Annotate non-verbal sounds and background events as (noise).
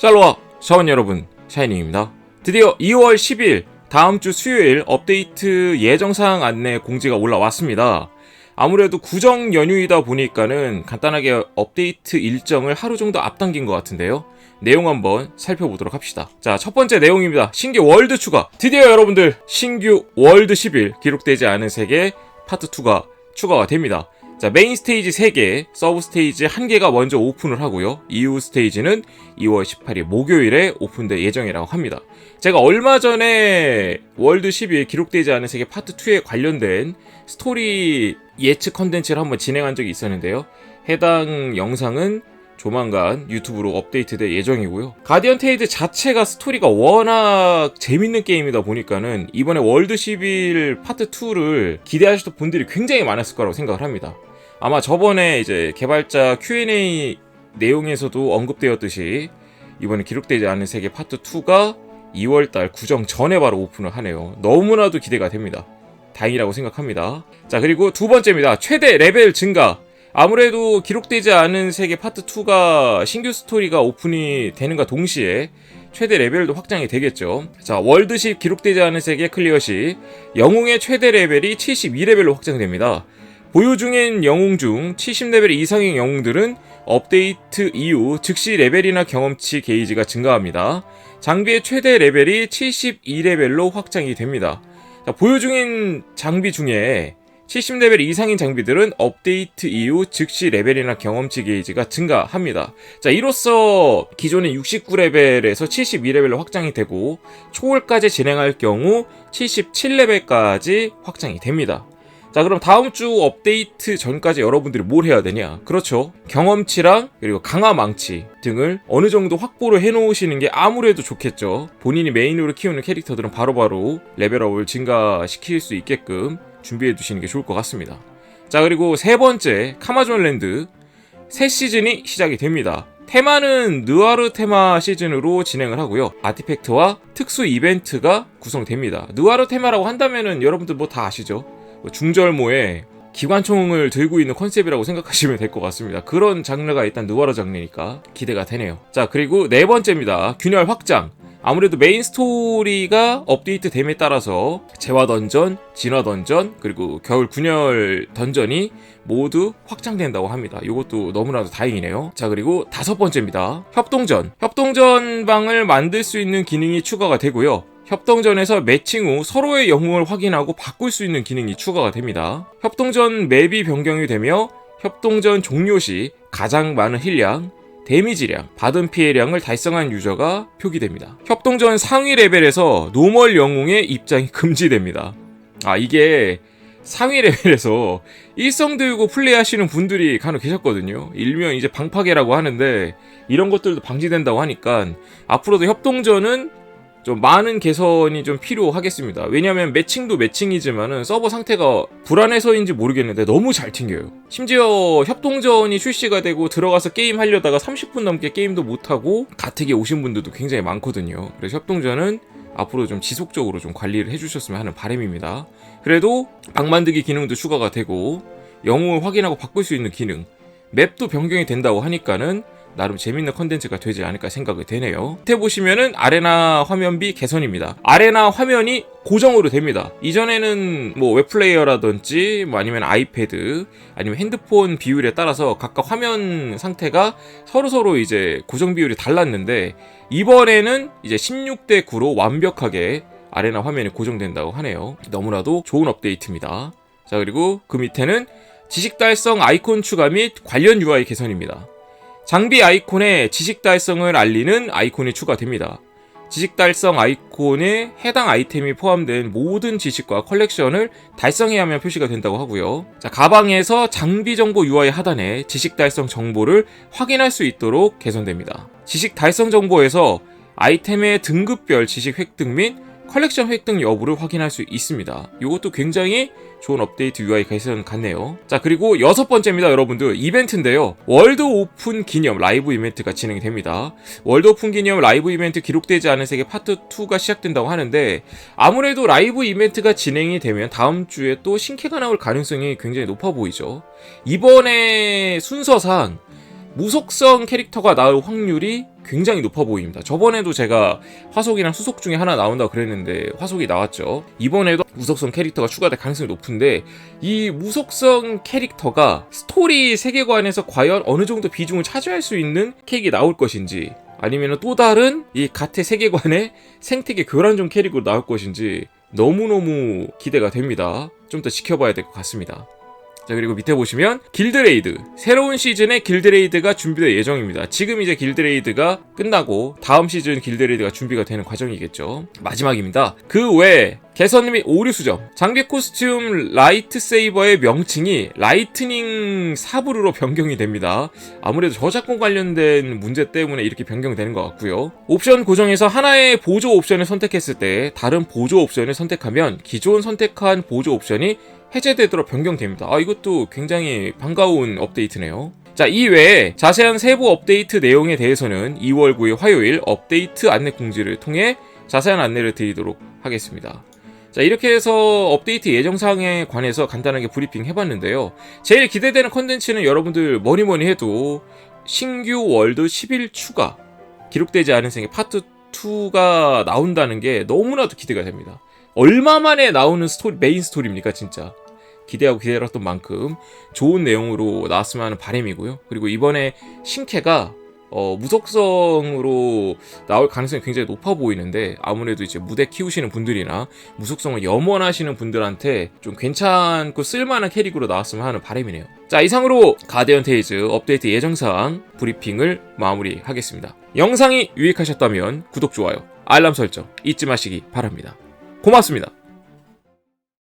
샬로와 샤원 여러분 샤이닝입니다. 드디어 2월 10일 다음 주 수요일 업데이트 예정 사항 안내 공지가 올라왔습니다. 아무래도 구정 연휴이다 보니까는 간단하게 업데이트 일정을 하루 정도 앞당긴 것 같은데요. 내용 한번 살펴보도록 합시다. 자, 첫 번째 내용입니다. 신규 월드 추가. 드디어 여러분들 신규 월드 10일 기록되지 않은 세계 파트 2가 추가가 됩니다. 자, 메인 스테이지 3개, 서브 스테이지 1개가 먼저 오픈을 하고요. 이후 스테이지는 2월 18일 목요일에 오픈될 예정이라고 합니다. 제가 얼마 전에 월드 10일 기록되지 않은 세계 파트 2에 관련된 스토리 예측 컨텐츠를 한번 진행한 적이 있었는데요. 해당 영상은 조만간 유튜브로 업데이트될 예정이고요. 가디언 테이드 자체가 스토리가 워낙 재밌는 게임이다 보니까는 이번에 월드 11 파트 2를 기대하셨던 분들이 굉장히 많았을 거라고 생각을 합니다. 아마 저번에 이제 개발자 Q&A 내용에서도 언급되었듯이 이번에 기록되지 않은 세계 파트 2가 2월달 구정 전에 바로 오픈을 하네요. 너무나도 기대가 됩니다. 다행이라고 생각합니다. 자, 그리고 두 번째입니다. 최대 레벨 증가. 아무래도 기록되지 않은 세계 파트 2가 신규 스토리가 오픈이 되는가 동시에 최대 레벨도 확장이 되겠죠. 자, 월드 10 기록되지 않은 세계 클리어 시 영웅의 최대 레벨이 72레벨로 확장됩니다. 보유 중인 영웅 중 70레벨 이상의 영웅들은 업데이트 이후 즉시 레벨이나 경험치 게이지가 증가합니다. 장비의 최대 레벨이 72레벨로 확장이 됩니다. 자, 보유 중인 장비 중에 70레벨 이상인 장비들은 업데이트 이후 즉시 레벨이나 경험치 게이지가 증가합니다. 자, 이로써 기존의 69레벨에서 72레벨로 확장이 되고 초월까지 진행할 경우 77레벨까지 확장이 됩니다. 자, 그럼 다음 주 업데이트 전까지 여러분들이 뭘 해야 되냐? 그렇죠. 경험치랑 그리고 강화 망치 등을 어느 정도 확보를 해 놓으시는 게 아무래도 좋겠죠. 본인이 메인으로 키우는 캐릭터들은 바로바로 레벨업을 증가시킬 수 있게끔 준비해 두시는 게 좋을 것 같습니다. 자, 그리고 세 번째, 카마존 랜드 새 시즌이 시작이 됩니다. 테마는 느와르 테마 시즌으로 진행을 하고요. 아티팩트와 특수 이벤트가 구성됩니다. 느와르 테마라고 한다면은 여러분들 뭐 다 아시죠? 뭐 중절모에 기관총을 들고 있는 컨셉이라고 생각하시면 될 것 같습니다. 그런 장르가 일단 느와르 장르니까 기대가 되네요. 자, 그리고 네 번째입니다. 균열 확장. 아무래도 메인 스토리가 업데이트 됨에 따라서 재화 던전, 진화 던전, 그리고 겨울 균열 던전이 모두 확장된다고 합니다. 이것도 너무나도 다행이네요. 자, 그리고 다섯 번째입니다. 협동전. 협동전 방을 만들 수 있는 기능이 추가가 되고요. 협동전에서 매칭 후 서로의 영웅을 확인하고 바꿀 수 있는 기능이 추가가 됩니다. 협동전 맵이 변경이 되며 협동전 종료 시 가장 많은 힐량, 데미지량, 받은 피해량을 달성한 유저가 표기됩니다. 협동전 상위 레벨에서 노멀 영웅의 입장이 (laughs) 금지됩니다. 아, 이게 상위 레벨에서 일성 들고 플레이하시는 분들이 간혹 계셨거든요. 일명 이제 방파개라고 하는데 이런 것들도 방지된다고 하니까 앞으로도 협동전은 좀 많은 개선이 좀 필요하겠습니다. 왜냐하면 매칭도 매칭이지만은 서버 상태가 불안해서인지 모르겠는데 너무 잘 튕겨요. 심지어 협동전이 출시가 되고 들어가서 게임 하려다가 30분 넘게 게임도 못하고 가택에 오신 분들도 굉장히 많거든요. 그래서 협동전은 앞으로 좀 지속적으로 좀 관리를 해주셨으면 하는 바람입니다. 그래도 방 만들기 기능도 추가가 되고 영웅을 확인하고 바꿀 수 있는 기능, 맵도 변경이 된다고 하니까는 나름 재밌는 컨텐츠가 되지 않을까 생각이 되네요. 밑에 보시면은 아레나 화면비 개선입니다. 아레나 화면이 고정으로 됩니다. 이전에는 뭐 웹플레이어라든지 뭐 아니면 아이패드 아니면 핸드폰 비율에 따라서 각각 화면 상태가 서로서로 이제 고정 비율이 달랐는데 이번에는 이제 16대 9로 완벽하게 아레나 화면이 고정된다고 하네요. 너무나도 좋은 업데이트입니다. 자, 그리고 그 밑에는 지식 달성 아이콘 추가 및 관련 UI 개선입니다. 장비 아이콘에 지식 달성을 알리는 아이콘이 추가됩니다. 지식 달성 아이콘에 해당 아이템이 포함된 모든 지식과 컬렉션을 달성해야만 표시가 된다고 하고요. 자, 가방에서 장비 정보 UI 하단에 지식 달성 정보를 확인할 수 있도록 개선됩니다. 지식 달성 정보에서 아이템의 등급별 지식 획득 및 컬렉션 획득 여부를 확인할 수 있습니다. 이것도 굉장히 좋은 업데이트 UI 개선 같네요. 자, 그리고 여섯 번째입니다, 여러분들. 이벤트인데요. 월드 오픈 기념 라이브 이벤트가 진행이 됩니다. 월드 오픈 기념 라이브 이벤트 기록되지 않은 세계 파트 2가 시작된다고 하는데 아무래도 라이브 이벤트가 진행이 되면 다음 주에 또 신캐가 나올 가능성이 굉장히 높아 보이죠. 이번에 순서상 무속성 캐릭터가 나올 확률이 굉장히 높아 보입니다. 저번에도 제가 화속이랑 수속 중에 하나 나온다고 그랬는데 화속이 나왔죠. 이번에도 무속성 캐릭터가 추가될 가능성이 높은데 이 무속성 캐릭터가 스토리 세계관에서 과연 어느 정도 비중을 차지할 수 있는 캐릭이 나올 것인지 아니면 또 다른 이 가테 세계관의 생태계 교란종 캐릭으로 나올 것인지 너무너무 기대가 됩니다. 좀 더 지켜봐야 될 것 같습니다. 자 그리고 밑에 보시면 길드레이드 새로운 시즌의 길드레이드가 준비될 예정입니다. 지금 이제 길드레이드가 끝나고 다음 시즌 길드레이드가 준비가 되는 과정이겠죠. 마지막입니다. 그 외에 개선 및 오류 수정 장비 코스튬 라이트 세이버의 명칭이 라이트닝 사브르로 변경이 됩니다. 아무래도 저작권 관련된 문제 때문에 이렇게 변경되는 것 같고요. 옵션 고정에서 하나의 보조 옵션을 선택했을 때 다른 보조 옵션을 선택하면 기존 선택한 보조 옵션이 해제되도록 변경됩니다. 아, 이것도 굉장히 반가운 업데이트네요. 자, 이외에 자세한 세부 업데이트 내용에 대해서는 2월 9일 화요일 업데이트 안내 공지를 통해 자세한 안내를 드리도록 하겠습니다. 자, 이렇게 해서 업데이트 예정사항에 관해서 간단하게 브리핑 해봤는데요. 제일 기대되는 컨텐츠는 여러분들 뭐니 뭐니 해도 신규 월드 10일 추가 기록되지 않은 생의 파트 2가 나온다는 게 너무나도 기대가 됩니다. 얼마 만에 나오는 스토리, 메인 스토리입니까, 진짜. 기대하고 기다렸던 만큼 좋은 내용으로 나왔으면 하는 바람이고요. 그리고 이번에 신캐가 어, 무속성으로 나올 가능성이 굉장히 높아 보이는데 아무래도 이제 무대 키우시는 분들이나 무속성을 염원하시는 분들한테 좀 괜찮고 쓸만한 캐릭으로 나왔으면 하는 바람이네요. 자 이상으로 가디언 테이즈 업데이트 예정사항 브리핑을 마무리하겠습니다. 영상이 유익하셨다면 구독, 좋아요, 알람 설정 잊지 마시기 바랍니다. 고맙습니다.